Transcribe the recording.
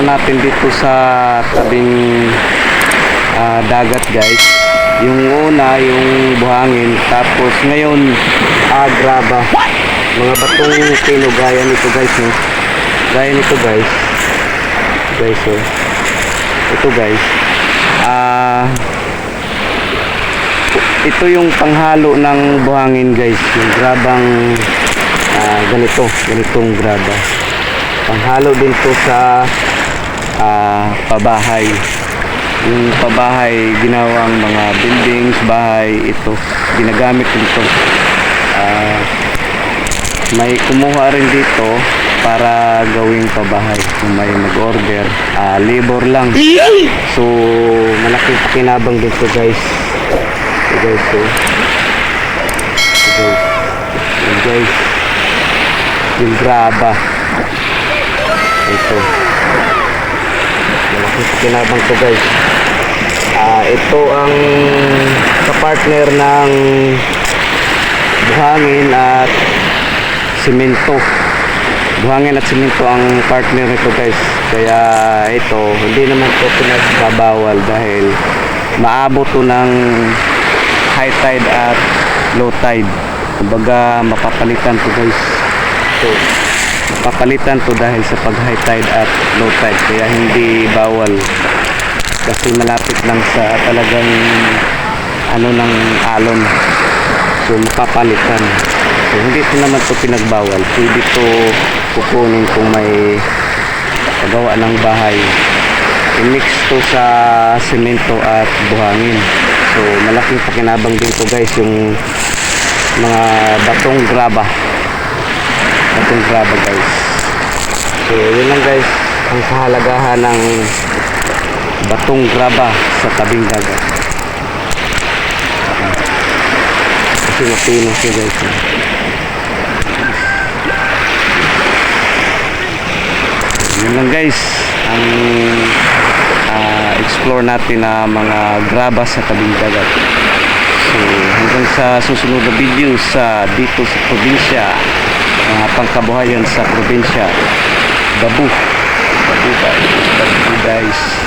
natin dito sa tabing ah, dagat guys. Yung una, yung buhangin. Tapos ngayon, ah, graba. Mga batong pino gaya nito guys. No? Gaya nito guys. Guys, oh. Ito guys. Ah, ito yung panghalo ng buhangin guys. Yung grabang ah, ganito. Ganitong graba. Panghalo din to sa ah, pabahay. Yung pabahay, ginawang mga buildings, bahay, ito. Ginagamit dito. Ah, may kumuha rin dito para gawing pabahay. Kung may mag-order, ah, labor lang. So, malaking pakinabang dito guys. Ito guys, so. Guys. Yan guys. Yung graba. Ito. Malaking pakinabang to guys. Ah, ito ang kapartner ng buhangin at simento. Buhangin at simento ang partner nito guys. Kaya ito, hindi naman to pinagbabawal dahil maabot to ng high tide at low tide. Kumbaga mapapalitan to guys. So, mapapalitan to dahil sa pag high tide at low tide. Kaya hindi bawal. Kasi malapit lang sa talagang ano ng alon. So mapapalitan. So hindi ito naman to pinagbawal. Pwede to kukunin kung may pagawa ng bahay. I-mix to sa semento at buhangin. So malaking pakinabang din to guys yung mga batong graba. Batong graba guys. So yun lang guys ang kahalagahan ng batong graba sa tabing dagat. Kasi mapino siya guys. eh. Yun lang guys ang ah, explore natin na mga graba sa tabing dagat. So hanggang sa susunod na video sa dito sa probinsya mga pangkabuhayan sa probinsya. Babu. Babu guys